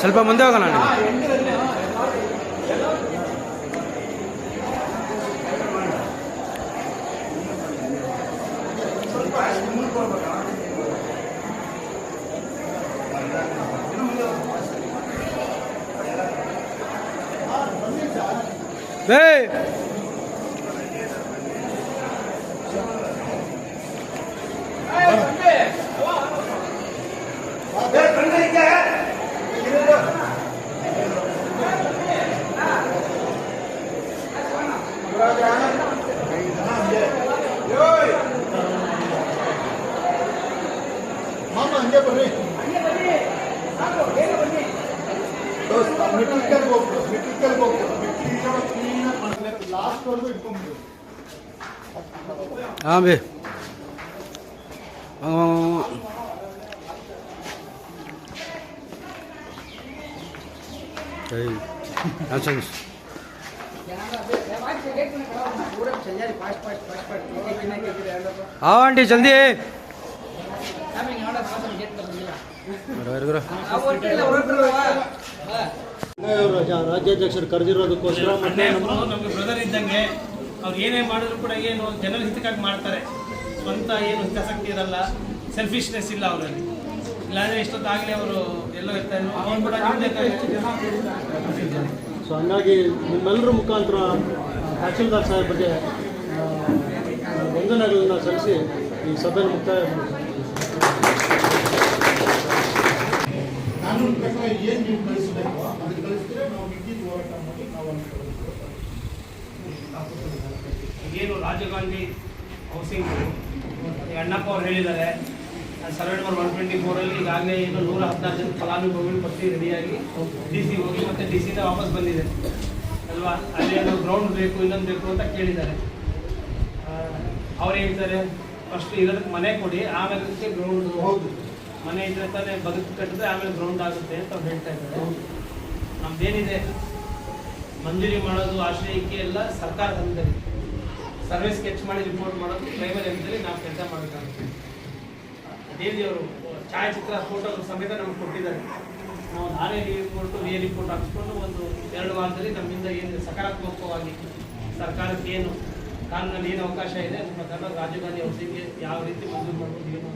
ಸ್ವಲ್ಪ ಮುಂದೆ ಹೋಗೋಣ ನೀವು. अंडे बने बस मिट्टी कर वो मिट्टी कर वो मिट्टी का तीन लास्ट कर दो इनको हाँ भाई 어... 에이, 안 챙겼어. हाँ आंटी जल्दी ರಾಜ್ಯಾಧ್ಯಕ್ಷರು ಕರೆದಿರೋದಕ್ಕೋಸ್ಕರ ನಮಗೆ ಬ್ರದರ್ ಇದ್ದಂಗೆ ಅವ್ರು ಏನೇ ಮಾಡಿದ್ರು ಕೂಡ ಏನು ಜನರ ಹಿತಕ್ಕಾಗಿ ಮಾಡ್ತಾರೆ. ಸ್ವಂತ ಏನು ಹಿತಾಸಕ್ತಿ ಇರಲ್ಲ ಸೆಲ್ಫಿಶ್ನೆಸ್ ಇಲ್ಲ ಅವರಲ್ಲಿ. ಇಲ್ಲಾಂದ್ರೆ ಎಷ್ಟೊತ್ತಾಗಲಿ ಅವರು ಎಲ್ಲೋ ಇರ್ತಾರೆ. ಅವನು ಕೂಡ ಸೊ ಹಂಗಾಗಿ ನಿಮ್ಮೆಲ್ಲರ ಮುಖಾಂತರ ತಹಶೀಲ್ದಾರ್ ಸಾಹೇಬ್ರಿಗೆ ವಂದನೆಗಳನ್ನು ವಂದನೆಗಳನ್ನ ಸಲ್ಲಿಸಿ ಈ ಸಭೆಯನ್ನು ಮುಕ್ತಾಯ ಕಾನೂನು ಪ್ರಕಾರ ಏನು ನೀವು ಕಳಿಸಬೇಕು ಕಳಿಸಿದ್ರೆ ನಾವು ವಿದ್ಯುತ್ ಹೋರಾಟ ಮಾಡಿ ನಾವು ಏನು ರಾಜೀವ್ ಗಾಂಧಿ ಹೌಸಿಂಗ್ ಅಣ್ಣಪ್ಪ ಅವ್ರು ಹೇಳಿದ್ದಾರೆ ಸರ್ವೆ ನಂಬರ್ ಒನ್ ಟ್ವೆಂಟಿ ಫೋರಲ್ಲಿ ಈಗಾಗಲೇ ಏನು ನೂರ ಹದಿನಾರು ಜನ ಫಲಾನುಭವಿಗಳು ಪಟ್ಟಿ ರೆಡಿಯಾಗಿ ಡಿ ಸಿ ಹೋಗಿ ಮತ್ತೆ ಡಿ ಸಿಯಿಂದ ವಾಪಸ್ ಬಂದಿದೆ. ಅಲ್ವಾ? ಅಲ್ಲಿ ಏನೋ ಗ್ರೌಂಡ್ ಬೇಕು ಇನ್ನೊಂದು ಬೇಕು ಅಂತ ಕೇಳಿದ್ದಾರೆ. ಅವ್ರು ಹೇಳ್ತಾರೆ ಫಸ್ಟ್ ಇರೋದಕ್ಕೆ ಮನೆ ಕೊಡಿ ಆಮೇಲೆ ಗ್ರೌಂಡ್ ಹೌದು. ಮನೆ ಇದ್ರೆ ತಾನೇ ಬದುಕು ಕಟ್ಟಿದ್ರೆ ಆಮೇಲೆ ಗ್ರೌಂಡ್ ಆಗುತ್ತೆ ಅಂತ ಅವ್ರು ಹೇಳ್ತಾ ಇದ್ದಾರೆ. ನಮ್ದೇನಿದೆ? ಮಂಜೂರಿ ಮಾಡೋದು ಆಶ್ರಯಕ್ಕೆ ಎಲ್ಲ ಸರ್ಕಾರದ ಹಂತದಲ್ಲಿ ಸರ್ವೆ ಸ್ಕೆಚ್ ಮಾಡಿ ರಿಪೋರ್ಟ್ ಮಾಡೋದು ಟ್ರೈಬಲ್ ಹಂತದಲ್ಲಿ ನಾವು ಕೆಲಸ ಮಾಡಬೇಕಾಗುತ್ತೆ. ಡೈಲಿ ಅವರು ಛಾಯಾಚಿತ್ರ ಫೋಟೋ ಸಮೇತ ನಮ್ಗೆ ಕೊಟ್ಟಿದ್ದಾರೆ. ನಾವು ಎ ರಿಪೋರ್ಟು ಎ ರಿಪೋರ್ಟ್ ಹಾಕಿಸ್ಕೊಂಡು ಒಂದು ಎರಡು ವಾರದಲ್ಲಿ ನಮ್ಮಿಂದ ಏನು ಸಕಾರಾತ್ಮಕವಾಗಿ ಸರ್ಕಾರಕ್ಕೆ ಏನು, ಕಾನೂನಲ್ಲಿ ಏನು ಅವಕಾಶ ಇದೆ ಅದ್ರ ಪ್ರಕಾರ ರಾಜೀವ್ ಗಾಂಧಿ ಅವರಿಗೆ ಯಾವ ರೀತಿ ಮಂಜೂರು ಮಾಡ್ಕೊಂಡು ಏನು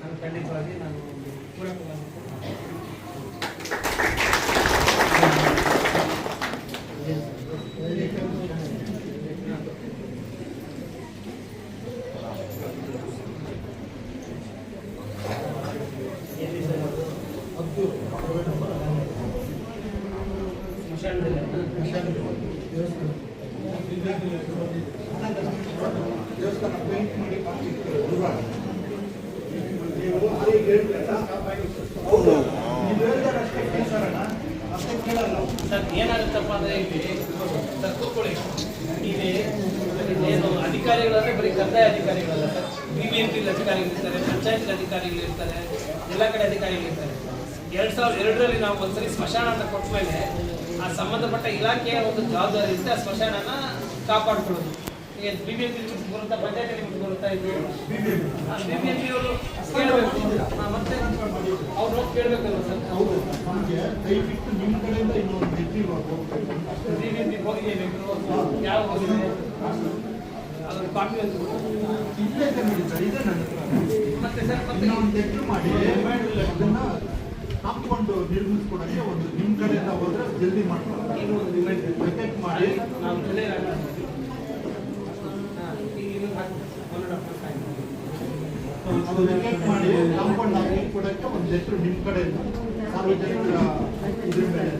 ನಾನು ಖಂಡಿತವಾಗಿ ನಾನು ಒಂದು ಪೂರಕವಾಗಿ ಸ್ಮಶಾನದಲ್ಲಿ ದೇವಸ್ಥಾನ ಪೇಂಟ್ ಮಾಡಿ ನೀವು ಸರ್, ಏನಾಗುತ್ತಪ್ಪ ಅಂದ್ರೆ ಸರ್, ಕೂತ್ಕೊಳ್ಳಿ. ಏನು ಅಧಿಕಾರಿಗಳಂದ್ರೆ ಬರೀ ಕಂದಾಯ ಅಧಿಕಾರಿಗಳಲ್ಲ sir. B B M P ಅಧಿಕಾರಿಗಳಿರ್ತಾರೆ panchayat ಅಧಿಕಾರಿಗಳಿರ್ತಾರೆ, ಎಲ್ಲ ಕಡೆ ಅಧಿಕಾರಿಗಳಿರ್ತಾರೆ. ಎರಡು ಸಾವಿರದ ಎರಡರಲ್ಲಿ ನಾವು ಒಂದ್ಸರಿ ಸ್ಮಶಾನ ಅಂತ ಕೊಟ್ಟ ಮೇಲೆ ಆ ಸಂಬಂಧಪಟ್ಟ ಇಲಾಖೆಯ ಒಂದು ಜವಾಬ್ದಾರಿ ಇರುತ್ತೆ ಆ ಸ್ಮಶಾನನ ಕಾಪಾಡ್ಕೊಳ್ಳೋದು. ಈಗ ಬಿ ಬಿ ಎಂ ಪಿ ಬರುತ್ತಾ ಪಂಚಾಯತ್ ನಿಮ್ಗೆ ಬರುತ್ತಾ ಇದು ಬಿ ಬಿ ಎಂ ಪಿ ಅವರು ಕೇಳಬೇಕು. ಮತ್ತೆ ಅವ್ರು ಹೋಗಿ ಸರ್? ಹೌದು. ನಮಗೆ ದಯವಿಟ್ಟು ನಿಮ್ಮ ಕಡೆಯಿಂದ ಇನ್ನೊಂದು ಗೆದ್ದಿ ಹೋಗ್ಬೇಕು. ಯಾವ ಹೋಗಿದೆ ಅದ್ರ ಕಾಪಿ ಒಂದು ಕೊಡು. ಇಲ್ಲೇ ನೋಡಿ ಸರ್ ಇದೆ ನನ್ನ ಮತ್ತೆ ಸರ್ ಮತ್ತೆ? ಇನ್ನೊಂದು ಮಾಡಿ ಅದನ್ನ ನಿರ್ಮಿಸ್ಕೊಡಕ್ಕೆ ಒಂದು ನಿಮ್ಮ ಕಡೆಯಿಂದ ಹೋದ್ರೆ ಜಲ್ದಿ ರಿಮೈಂಡ್ ವೆಕೆಟ್ ಮಾಡಿ. ನಾವು ಜುಲೈ ಅದು ವೆಕೆಟ್ ಮಾಡಿ ಕಾಂಪೌಂಡ್ ಕೊಡಕ್ಕೆ ಒಂದು ಲೆಟ್ರ್ ನಿಮ್ಮ ಕಡೆಯಿಂದ ಸಾರ್ವಜನಿಕರ ಇದ್ರ ಮೇಲೆ